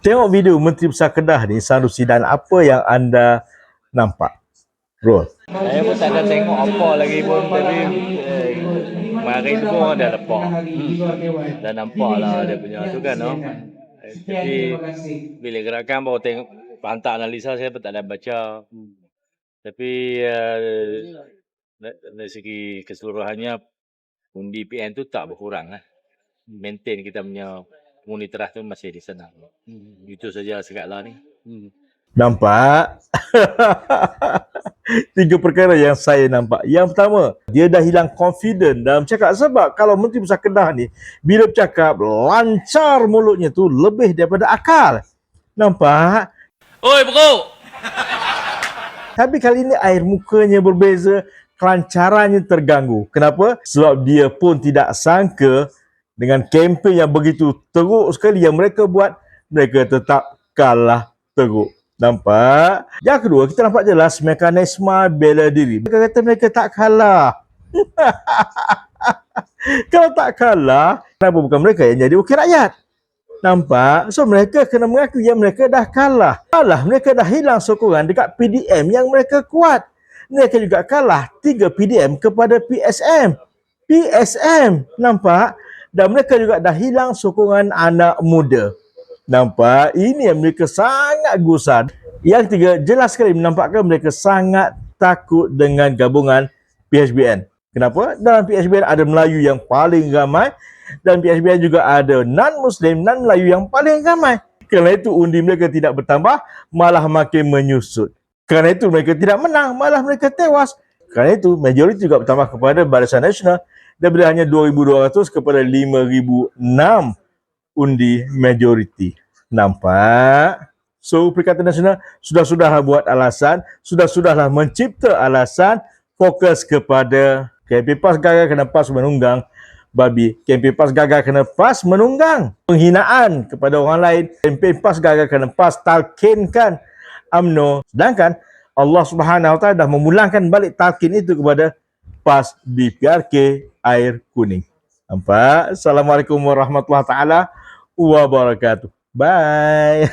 Tengok video Menteri Besar Kedah ni Sanusi dan apa yang anda nampak. Roll. Saya pun tak ada tengok apa lagi pun tapi eh, mari pun dah lepak. Hmm. Dah nampak lah dia punya tu kan no. Eh, Tapi bila gerakan baru tengok pantak analisa saya pun tak ada baca. Tapi dari, dari segi keseluruhannya undi PN tu tak berkurang lah. Maintain kita punya pengundi terah tu masih di sana. Hmm. Itu saja segala ni. Hmm. Nampak? Tiga perkara yang saya nampak. Yang pertama, dia dah hilang confident dalam cakap. Sebab kalau Menteri Besar Kedah ni, bila bercakap, lancar mulutnya tu lebih daripada akal. Nampak? Oi bro! Tapi kali ini air mukanya berbeza, kelancarannya terganggu. Kenapa? Sebab dia pun tidak sangka dengan kempen yang begitu teruk sekali yang mereka buat, mereka tetap kalah teruk. Nampak? Yang kedua, kita nampak jelas mekanisme bela diri. Mereka kata mereka tak kalah. Kalau tak kalah, kenapa bukan mereka yang jadi wakil rakyat? Nampak? So mereka kena mengaku yang mereka dah kalah. Kalah, mereka dah hilang sokongan dekat PDM yang mereka kuat. Mereka juga kalah 3 PDM kepada PSM. PSM, nampak? Dan mereka juga dah hilang sokongan anak muda. Nampak? Ini yang mereka sangat gusar. Yang tiga, jelas sekali menampakkan mereka sangat takut dengan gabungan PHBN. Kenapa? Dalam PHBN ada Melayu yang paling ramai dan PHBN juga ada non-Muslim, non-Melayu yang paling ramai. Kerana itu undi mereka tidak bertambah, malah makin menyusut. Kerana itu mereka tidak menang, malah mereka tewas. Kerana itu majoriti juga bertambah kepada Barisan Nasional daripada hanya 2,200 kepada 5,006 undi majoriti. Nampak? So Perikatan Nasional sudah-sudah buat alasan, sudah-sudahlah mencipta alasan fokus kepada KMP PAS gagal kena PAS menunggang babi. KMP PAS gagal kena PAS menunggang penghinaan kepada orang lain. KMP PAS gagal kena PAS talkinkan UMNO. Sedangkan Allah Subhanahu Wa Taala dah memulangkan balik talkin itu kepada PAS di PRK air kuning. Nampak? Assalamualaikum warahmatullahi taala wabarakatuh. Bye.